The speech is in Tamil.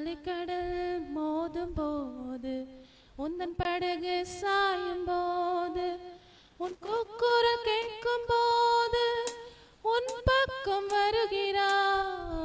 அலைக்கடல் மோதும் போது உந்தன் படகு சாயும் போது உன் கூக்குரல் கேட்கும் போது உன் பக்கம் வருகிறார்